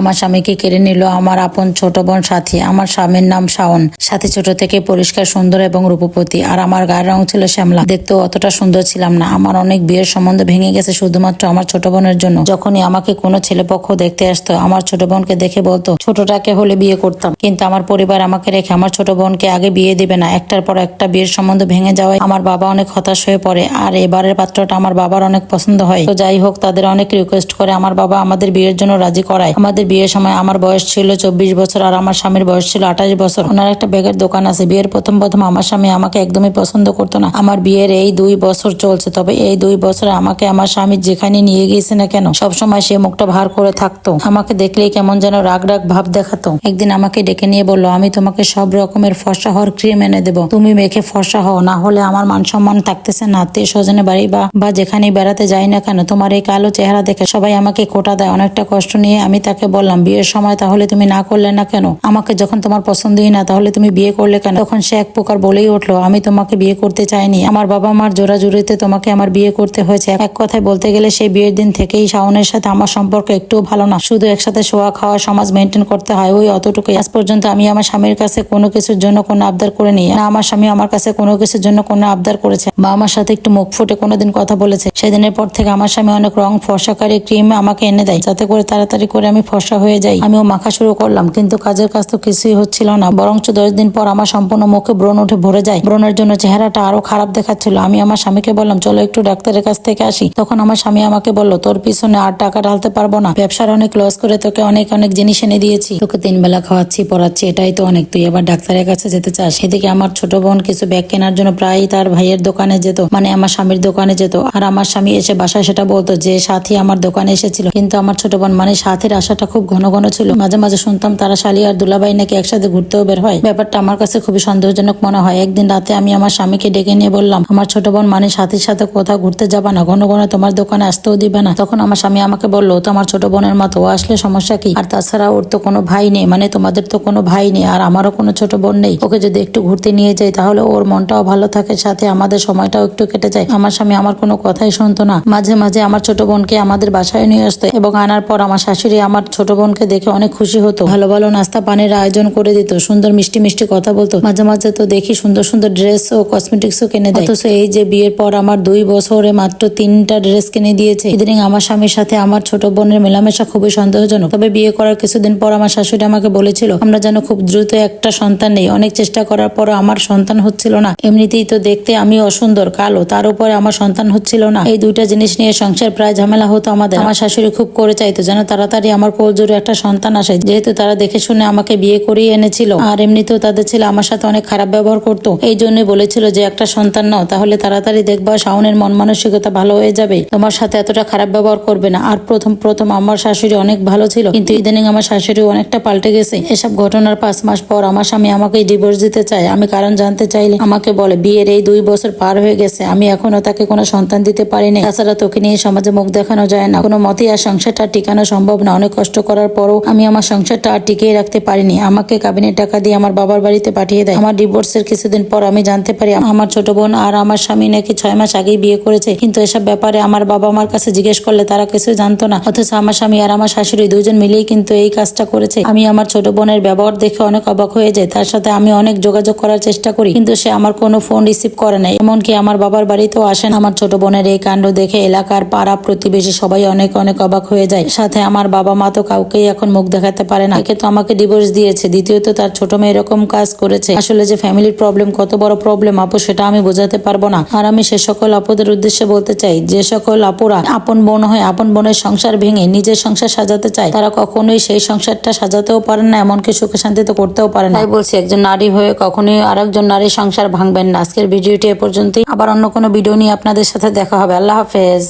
আমার স্বামীকে কেড়ে নিল আমার আপন ছোট বোন সাথী। আমার স্বামীর নাম শাওন। সাথী ছোট থেকে পরিষ্কার, সুন্দর এবং রূপপতি আর আমার গায়ের রং ছিল শ্যামলা। দেখতেও অতটা সুন্দর ছিলাম না। আমার অনেক বিয়ের সম্বন্ধ ভেঙে গেছে শুধুমাত্র আমার ছোট বোনের জন্য। যখনই আমাকে কোনো ছেলেপক্ষ দেখতে আসতো, আমার ছোট বোনকে দেখে বলতো, ছোটটাকে হলে বিয়ে করতাম। কিন্তু আমার পরিবার আমাকে রেখে আমার ছোট বোনকে আগে বিয়ে দিবে না। একটার পর একটা বিয়ের সম্বন্ধ ভেঙে যাওয়ায় আমার বাবা অনেক হতাশ হয়ে পড়ে। আর এবারের পাত্রটা আমার বাবার অনেক পছন্দ হয়। তো যাই হোক, তাদের অনেক রিকোয়েস্ট করে আমার বাবা আমাদের বিয়ের জন্য রাজি করায়। আমাদের বিয়ের সময় আমার বয়স ছিল চব্বিশ বছর আর আমার স্বামীর বয়স ছিল আঠাশ বছর। ওনার একটা ব্যাগের দোকান আছে। বিয়ের প্রথম প্রথম আমার স্বামী আমাকে একদমই পছন্দ করতো না। আমার বিয়ের এই দুই বছর চলছে। তবে এই দুই বছরে আমাকে আমার স্বামী যেখানে নিয়ে গিয়েছে না কেন, সবসময় সে মুখটা ভার করে থাকতো। আমাকে দেখলেই কেমন যেন রাগ রাগ ভাব দেখাতো। একদিন আমাকে ডেকে নিয়ে বলল, আমি তোমাকে সব রকমের ফর্সা হওয়ার ক্রিম এনে দেবো। তুমি মেখে ফর্সা হও। না হলে আমার মান সম্মান থাকতেছে না। আত্মীয় স্বজনে বাড়ি বা বা যেখানে বেড়াতে যাই না কেন, তোমার এই কালো চেহারা দেখে সবাই আমাকে কোটা দেয়। অনেকটা কষ্ট নিয়ে আমি তাকে বললাম, বিয়ের সময় তাহলে তুমি না করলে না কেন? আমাকে যখন তোমার পছন্দই না, তাহলে তুমি বিয়ে করলে কেন? তখন সে এক প্রকার বলেই উঠল, আমি তোমাকে বিয়ে করতে চাইনি। আমার বাবা মার জোরাজুরিতে তোমাকে আমার বিয়ে করতে হয়েছে। এক কথায় বলতে গেলে সেই বিয়ের দিন থেকেই শাওনের সাথে আমার সম্পর্ক একটুও ভালো না। শুধু একসাথে শোয়া, খাওয়া, সমাজ মেনটেন করতে হয়, ওই অতটুকুই। আজ পর্যন্ত আমি আমার স্বামীর কাছে কোনো কিছুর জন্য কোনো আবদার করে নিই না, আমার স্বামী আমার কাছে কোনো কিছুর জন্য কোনো আবদার করেছে। বা আমার সাথে একটু মুখ ফুটে কোনোদিন কথা বলেছে। সেদিনের পর থেকে আমার স্বামী অনেক রং ফর্সাকারী ক্রিম আমাকে এনে দেয়। যাতে করে তাড়াতাড়ি করে আমি ফর্সা হয়ে যায়। আমিও মাখা শুরু করলাম, কিন্তু কাজের কাজ তো কিছুই হচ্ছিল না। বরঞ্চ দশ দিন পর আমার সম্পূর্ণ মুখে ব্রণ উঠে ভরে যায়। ব্রণের জন্য চেহারাটা আরও খারাপ দেখাচ্ছিল। আমি আমার স্বামীকে বললাম, চলো একটু ডাক্তারের কাছ থেকে আসি। তখন আমার স্বামী আমাকে বলল, তোর পিছনে আর টাকা ঢালতে পারব না। ব্যবসার অনেক লস করে তোকে অনেক অনেক জিনিস এনে দিয়েছি। তোকে তিন বেলা খাওয়াচ্ছি, পড়াচ্ছি, এটাই তো অনেক। তুই এবার ডাক্তারের কাছে যেতে চাস? এদিকে আমার ছোট বোন কিছু ব্যাগ কেনার জন্য প্রায়ই তার ভাইয়ের দোকানে যেত মানে আমার স্বামীর দোকানে যেত। আর আমার স্বামী এসে বাসায় সেটা বলতো যে, সাথী আমার দোকানে এসেছিল। কিন্তু আমার ছোট বোন মানে সাথীর আশাটা খুব ঘন ঘন ছিল। মাঝে মাঝে শুনতাম তারা শালি আর দুলাবাই নাকি একসাথে ঘুরতেও বের হয়। ব্যাপারটা আমার কাছে খুবই সন্দেহজনক মনে হয়। একদিন রাতে আমি আমার স্বামীকে ডেকে নিয়ে বললাম, আমার ছোট বোন মানে সাথীর সাথে কোথাও ঘুরতে যাবা না, ঘন ঘন তোমার দোকানে আসতেও দিবে না। তখন আমার স্বামী আমাকে বলল, "ও তো আমার ছোট বোনের মতো ও আসলে সমস্যা কি? আর তাছাড়া ওর তো কোনো ভাই নেই মানে তোমাদের তো কোনো ভাই নেই, আর আমারও কোনো ছোট বোন নেই। ওকে যদি একটু ঘুরতে নিয়ে যাই, তাহলে ওর মনটাও ভালো থাকে, সাথে আমাদের সময়টাও একটু কেটে যায়। আমার স্বামী আমার কোনো কথাই শুনতো না। মাঝে মাঝে আমার ছোট বোনকে আমাদের বাসায় নিয়ে আসতো এবং আনার পর আমার শাশুড়ি আমার ছোট বোনকে দেখে অনেক খুশি হতো। ভালো ভালো নাস্তা পানির আয়োজন করে দিত, সুন্দর মিষ্টি মিষ্টি কথা বলতো। মাঝে মাঝে তো দেখি সুন্দর সুন্দর ড্রেস ও কসমেটিক্সও কিনে দেয়। অথচ এই যে বিয়ের পর আমার দুই বছরে মাত্র তিনটা ড্রেস কিনে দিয়েছে। ইদানিং আমার স্বামীর সাথে আমার ছোট বোনের মেলামেশা খুবই সন্দেহজনক। তবে বিয়ে করার কিছুদিন পর আমার শাশুড়ি আমাকে বলেছিল, আমরা যেন খুব দ্রুত একটা সন্তান নেই। অনেক চেষ্টা করার পর আমার সন্তান হচ্ছিল না। এমনিতেই তো দেখতে আমি অসুন্দর, কালো। তার উপরে আমার সন্তান হচ্ছিল না। এই দুইটা জিনিস নিয়ে সংসার প্রায় ঝামেলা হতো আমাদের। আমার শাশুড়ি খুব করে চাইতো যেন তাড়াতাড়ি আমার কোল জোরে একটা সন্তান আসে। যেহেতু তারা দেখে শুনে আমাকে বিয়ে করিয়ে এনেছিল, আর এমনিতেও তাদের ছেলে আমার সাথে অনেক খারাপ ব্যবহার করতো, এই জন্য বলেছিল যে একটা সন্তান নাও, তাহলে তাড়াতাড়ি দেখবা শাওনের মন মানসিকতা ভালো হয়ে যাবে। তোমার সাথে এতটা খারাপ ব্যবহার করবে না। আর প্রথম প্রথম আমার শাশুড়ি অনেক ভালো ছিল, কিন্তু ইদানিং আমার শাশুড়ি অনেকটা পাল্টে গেছে। এসব ঘটনার পাঁচ মাস পর আমার স্বামী আমাকে ডিভোর্স দিতে চায়। আমি কারণ জানতে চাইলে আমাকে বলে, বিয়ের এই দুই বছর পার হয়ে গেছে, আমি এখনও তাকে কোনো সন্তান দিতে পারিনি। তাছাড়া তোকে নিয়ে সমাজে মুখ দেখানো যায় না। কোনো মতেই আর সংসারটা টিকানো সম্ভব না। অনেক কষ্ট করার পরও আমি আমার সংসারটা আর টিকিয়ে রাখতে পারিনি। আমাকে কাবিনের টাকা দিয়ে আমার বাবার বাড়িতে পাঠিয়ে দেয়। আমার ডিভোর্সের কিছুদিন পর আমি জানতে পারি আমার ছোট বোন আর আমার স্বামী নাকি ছয় মাস আগেই বিয়ে করেছে। কিন্তু এসব ব্যাপারে আমার বাবা আমার কাছে জিজ্ঞেস করলে তারা কিছু জানতো না। অথচ আমার স্বামী আর আমার শাশুড়ি দুজন মিলেই কিন্তু এই কাজটা করেছে। আমি আমার ছোট বোনের ব্যবহার দেখে অনেক অবাক হয়ে যায় তার সাথে আমি অনেক যোগাযোগ করার চেষ্টা করি। কিন্তু সে আমার কোনো ফোন রিসিভ করে না এমনকি আমার বাবার বাড়িতেও আসেন আমার ছোট বোনের এই কাণ্ড দেখে এলাকার পাড়া প্রতিবেশী সবাই অনেক অনেক অবাক হয়ে যায়। সাথে আমার বাবা মা তো কাউকেই এখন মুখ দেখাতে পারে না। একে তো আমাকে ডিভোর্স দিয়েছে, দ্বিতীয়ত তার ছোট মেয়ে এরকম কাজ করেছে। আসলে যে ফ্যামিলির প্রবলেম কত বড় প্রবলেম আপু, সেটা আমি বোঝাতে পারব না। আর আমি সে সকল আপুদের উদ্দেশ্যে বলতে চাই, যে সকল আপুরা, আপন বোন হয়, আপন বোনের সংসার ভেঙে নিজের সংসার সাজাতে চায়, তারা কখনোই সেই সংসারটা সাজাতেও পারেন না, এমনকি সুখে শান্তিতে করতেও পারেন না। তাই বলছি, একজন নারী হয়ে কখনোই আরেকজন নারীর সংসার ভাঙবেন না। আজকের ভিডিওটি এ পর্যন্তই। আবার অন্য কোনো ভিডিও নিয়ে আপনাদের সাথে দেখা হবে। আল্লাহ হাফেজ।